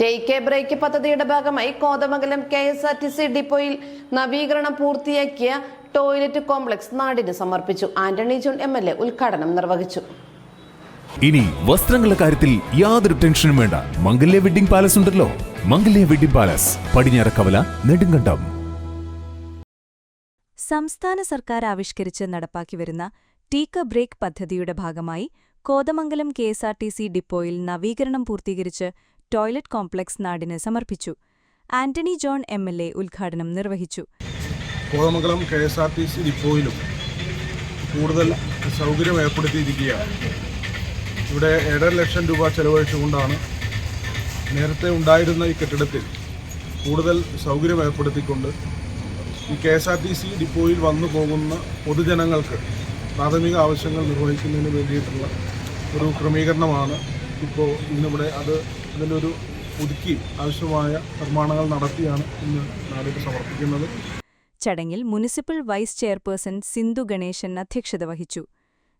Take a break പദ്ധതിയുടെ ഭാഗമായി Kothamangalam K S R T C ഡിപ്പോയിൽ നവീകരണം പൂർത്തിയാക്കിയ ടോയ്ലറ്റ് കോംപ്ലക്സ് നാടിന് സമർപ്പിച്ചു. Antony John M L A ഉദ്ഘാടനം നിർവഹിച്ചു. ഇനി വസ്ത്രങ്ങളുടെ കാര്യത്തിൽ യാതൊരു ടെൻഷനും വേണ്ട. മംഗല്യ വെഡിംഗ് പാലസ് ഉണ്ടല്ലോ. Mangalya wedding palace Padinjarakkavala Nedumkandam. സംസ്ഥാന സർക്കാർ ആവിഷ്കരിച്ച് നടപ്പാക്കി വരുന്ന ടീക്ക ബ്രേക്ക് പദ്ധതിയുടെ ഭാഗമായി Kothamangalam K S R T C ഡിപ്പോയിൽ നവീകരണം പൂർത്തീകരിച്ച് ടോയ്ലറ്റ് കോംപ്ലക്സ് നാടിന് സമർപ്പിച്ചു. Antony John M L A ഉദ്ഘാടനം നിർവഹിച്ചു. Kothamangalam K S R T C ഡിപ്പോയിലും കൂടുതൽ സൗകര്യം ഏർപ്പെടുത്തിയിരിക്കുകയാണ് ഇവിടെ ഏഴര ലക്ഷം രൂപ ചെലവഴിച്ചുകൊണ്ടാണ് നേരത്തെ ഉണ്ടായിരുന്ന ഈ കെട്ടിടത്തിൽ കൂടുതൽ സൗകര്യം ഏർപ്പെടുത്തിക്കൊണ്ട് ഈ K S R T C ഡിപ്പോയിൽ വന്നു പോകുന്ന പൊതുജനങ്ങൾക്ക് പ്രാഥമിക ആവശ്യങ്ങൾ നിർവഹിക്കുന്നതിന് വേണ്ടിയിട്ടുള്ള ഒരു ക്രമീകരണമാണ് ഇപ്പോൾ ഇന്നിവിടെ അത് ഒരു പുതുക്കി ആവശ്യമായ നിർമ്മാണങ്ങൾ നടത്തിയാണ് ഇന്ന് നാടിന് സമർപ്പിക്കുന്നത്. ചടങ്ങിൽ municipal vice chairperson Sindhu Ganesan അധ്യക്ഷത വഹിച്ചു.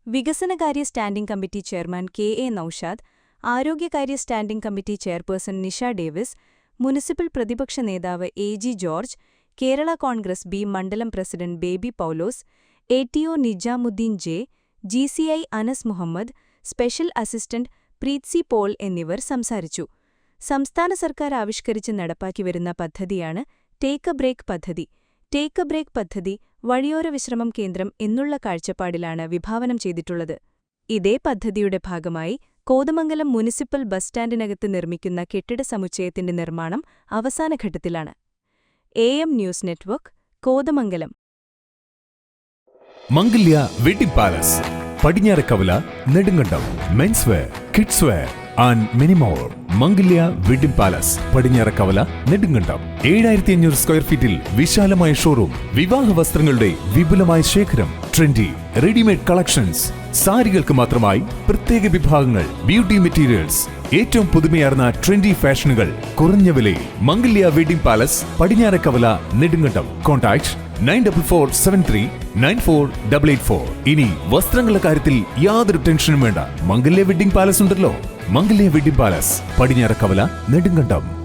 വികസനകാര്യ standing committee chairman K A Naushad ആരോഗ്യകാര്യ standing committee chairperson Nisha Davis municipal പ്രതിപക്ഷ നേതാവ് A G George Kerala Congress B മണ്ഡലം president Baby Paulose A T O Nizamuddin J G C I Anas Muhammad special assistant Preethsi Paul എന്നിവർ സംസാരിച്ചു. സംസ്ഥാന സർക്കാർ ആവിഷ്കരിച്ച് നടപ്പാക്കി വരുന്ന പദ്ധതിയാണ് ടേക്ക് എ ബ്രേക്ക് പദ്ധതി. ടേക്ക് എ ബ്രേക്ക് പദ്ധതി വഴിയോര വിശ്രമം കേന്ദ്രം എന്നുള്ള കാഴ്ചപ്പാടിലാണ് വിഭാവനം ചെയ്തിട്ടുള്ളത്. ഇതേ പദ്ധതിയുടെ ഭാഗമായി കോതമംഗലം മുനിസിപ്പൽ ബസ് സ്റ്റാൻഡിനകത്ത് നിർമ്മിക്കുന്ന കെട്ടിട സമുച്ചയത്തിന്റെ നിർമ്മാണം അവസാനഘട്ടത്തിലാണ് A M news network Kothamangalam. Mangalya wedding palace Padinjarakkavala Nedumkandam men's kids wear and minimore Mangalya wedding palace Padinjarakkavala Nedumkandam. ഏഴായിരത്തി അഞ്ഞൂറ് സ്ക്വയർ ഫീറ്റിൽ വിശാലമായ ഷോറൂം വിവാഹ വസ്ത്രങ്ങളുടെ വിപുലമായ ശേഖരം ട്രെൻഡി റെഡിമെയ്ഡ് കളക്ഷൻസ് സാരികൾക്ക് മാത്രമായി പ്രത്യേക വിഭാഗങ്ങൾ ബ്യൂട്ടി മെറ്റീരിയൽസ് ഏറ്റവും പുതുമയാർന്ന ട്രെൻഡി ഫാഷനുകൾ കുറഞ്ഞ വിലയിൽ Mangalya wedding palace Padinjarakkavala Nedumkandam. Contact nine double four seven three nine four double eight four. ഇനി വസ്ത്രങ്ങളുടെ കാര്യത്തിൽ യാതൊരു ടെൻഷനും വേണ്ട. മംഗല്യ വെഡിംഗ് പാലസ് ഉണ്ടല്ലോ. Mangalya wedding palace. Padinjarakkavala Nedumkandam.